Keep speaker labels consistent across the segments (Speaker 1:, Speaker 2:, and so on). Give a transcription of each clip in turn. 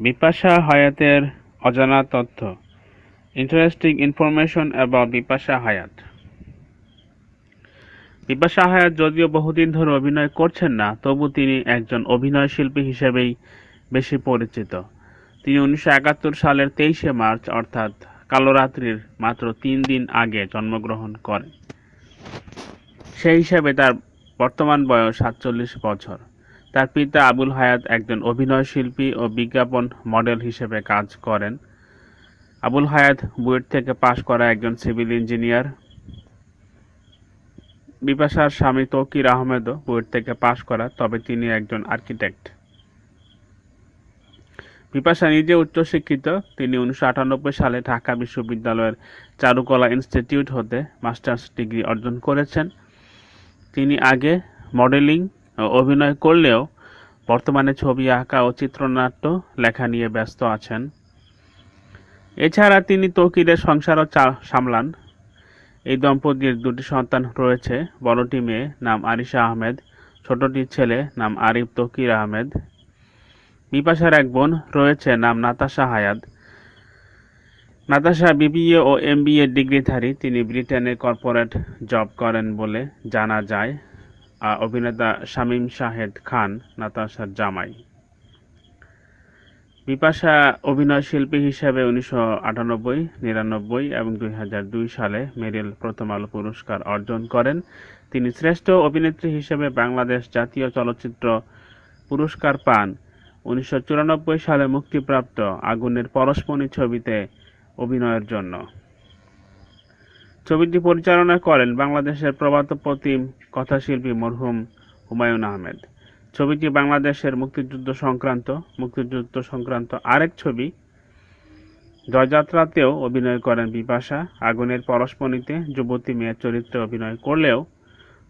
Speaker 1: বিপাশা হায়াতের অজানা তথ্য। ইন্টারেস্টিং ইনফরমেশন অ্যাবাউট বিপাশা হায়াত। বিপাশা হায়াত যদিও বহুদিন ধরে অভিনয় করছেন না, তবু তিনি একজন অভিনয় শিল্পী হিসেবেই বেশি পরিচিত। তিনি উনিশশো একাত্তর সালের তেইশে মার্চ, অর্থাৎ কালোরাত্রির মাত্র তিন দিন আগে জন্মগ্রহণ করেন। সেই হিসাবে তার বর্তমান বয়স সাতচল্লিশ বছর। তার পিতা আবুল হায়াত একজন অভিনয় শিল্পী ও বিজ্ঞাপন মডেল হিসেবে কাজ করেন। আবুল হায়াত বুয়েট থেকে পাশ করা একজন সিভিল ইঞ্জিনিয়ার। বিপাশার স্বামী তৌকির আহমেদও বুয়েট থেকে পাশ করা, তবে তিনি একজন আর্কিটেক্ট। বিপাশা নিজে উচ্চশিক্ষিত, তিনি উনিশশো আটানব্বই সালে ঢাকা বিশ্ববিদ্যালয়ের চারুকলা ইনস্টিটিউট হতে মাস্টার্স ডিগ্রি অর্জন করেছেন। তিনি আগে মডেলিং অভিনয় করলেও বর্তমানে ছবি আঁকা ও চিত্রনাট্য লেখা নিয়ে ব্যস্ত আছেন। এছাড়া তিনি তৌকিরের সংসারও চা- সামলান। এই দম্পতির দুটি সন্তান রয়েছে। বড়টি মেয়ে, নাম আরিশা আহমেদ। ছোটটি ছেলে, নাম আরিফ তৌকির আহমেদ। বিপাশার এক বোন রয়েছে, নাম নাতাশা হায়াত। নাতাশা বিবিএ ও এমবিএ ডিগ্রিধারী। তিনি ব্রিটেনে কর্পোরেট জব করেন বলে জানা যায়। অভিনেতা শামীম শাহেদ খান, নাতাশার জামাই। বিপাশা অভিনয় শিল্পী হিসেবে উনিশশো আটানব্বই, নিরানব্বই এবং দুই হাজার দুই সালে মেরিল প্রথম আলো পুরস্কার অর্জন করেন। তিনি শ্রেষ্ঠ অভিনেত্রী হিসেবে বাংলাদেশ জাতীয় চলচ্চিত্র পুরস্কার পান। উনিশশো চুরানব্বই সালে মুক্তিপ্রাপ্ত আগুনের পরশমণি ছবিতে অভিনয়ের জন্য। ছবিটি পরিচালনা করেন বাংলাদেশের প্রবাদ প্রতিম কথাশিল্পী মরহুম হুমায়ুন আহমেদ। ছবিটি বাংলাদেশের মুক্তিযুদ্ধ সংক্রান্ত মুক্তিযুদ্ধ সংক্রান্ত আরেক ছবি। জয়যাত্রাতেও অভিনয় করেন বিপাশা। আগুনের পরশমণিতে যুবতী মেয়ের চরিত্রে অভিনয় করলেও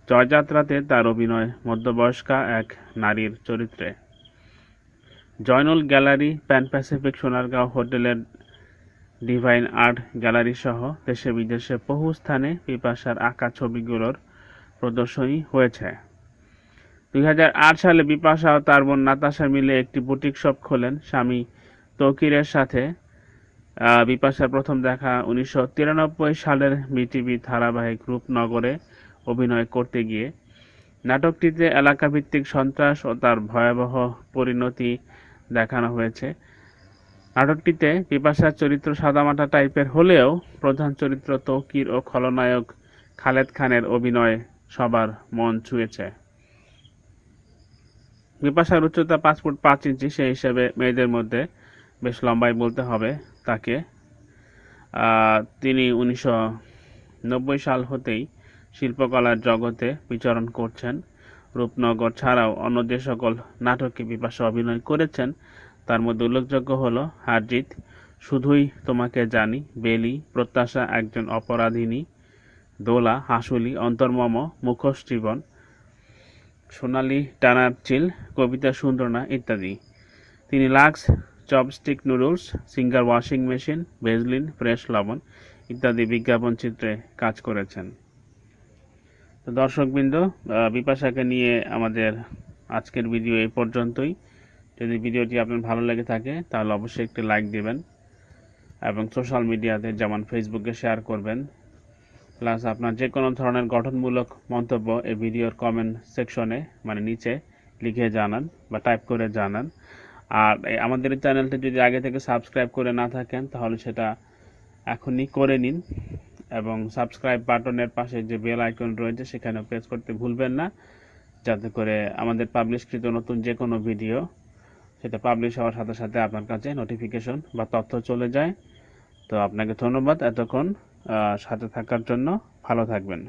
Speaker 1: জয়যাত্রাতে তার অভিনয় মধ্যবয়স্কা এক নারীর চরিত্রে। Zainul gallery, Pan Pacific Sonargaon হোটেলের ডিভাইন আর্ট গ্যালারি সহ দেশে বিদেশে বহু স্থানে পিপাসার আঁকা ছবিগুলোর প্রদর্শনী হয়েছে। দুই হাজার আট সালে বিপাশা ও তার বোন নাতাশা মিলে একটি বুটিক শপ খোলেন স্বামী তৌকিরের সাথে। বিপাশার প্রথম দেখা উনিশশো তিরানব্বই সালের বিটিভি ধারাবাহিক রূপনগরে অভিনয় করতে গিয়ে। নাটকটিতে এলাকাভিত্তিক সন্ত্রাস ও তার ভয়াবহ পরিণতি দেখানো হয়েছে। নাটকটিতে বিপাশার চরিত্র সাদামাটা টাইপের হলেও প্রধান চরিত্র তৌকির ও খলনায়ক খালেদ খানের অভিনয় সবার মন ছুঁয়েছে। বিপাশার উচ্চতা পাঁচ ফুট পাঁচ ইঞ্চি সেই হিসেবে মেয়েদের মধ্যে বেশ লম্বাই বলতে হবে তাকে। তিনি উনিশশো নব্বই সাল হতেই শিল্পকলার জগতে বিচরণ করছেন। রূপনগর ছাড়াও অন্য যে সকল নাটকে বিপাশা অভিনয় করেছেন তার মধ্যে উল্লেখযোগ্য হলো হারজিত শুধুই তোমাকে জানি, বেলি, প্রত্যাশা একজন অপরাধিনী, দোলা, হাসুলি, অন্তর্মম, মুখোশ জীবন, সোনালি, টানার চিল, কবিতা সুন্দরনা ইত্যাদি। তিনি Lux, Chopstick noodles, Singer washing machine, Vaseline, Fresh লবণ ইত্যাদি বিজ্ঞাপন চিত্রে কাজ করেছেন। দর্শকবৃন্দ বিপাশাকে নিয়ে আমাদের আজকের ভিডিও এই পর্যন্তই। যদি ভিডিওটি আপনার ভালো লেগে থাকে, তাহলে অবশ্যই একটি লাইক দেবেন এবং সোশ্যাল মিডিয়াতে যেমন ফেসবুকে শেয়ার করবেন। প্লাস আপনার যে কোনো ধরনের গঠনমূলক মন্তব্য এই ভিডিওর কমেন্ট সেকশনে মানে নিচে লিখে জানান বা টাইপ করে জানান। আর আমাদের চ্যানেলটি যদি আগে থেকে সাবস্ক্রাইব করে না থাকেন, তাহলে সেটা এখনই করে নিন এবং সাবস্ক্রাইব বাটনের পাশে যে বেল আইকন রয়েছে সেখানে প্রেস করতে ভুলবেন না। যাতে করে আমাদের পাবলিশকৃত নতুন যে কোনো ভিডিও সেটা পাবলিশ হওয়ার সাথে সাথে আপনার কাছে নোটিফিকেশন বা তথ্য চলে যায়। তো আপনাকে ধন্যবাদ এতক্ষণ সাথে থাকার জন্য। ভালো থাকবেন।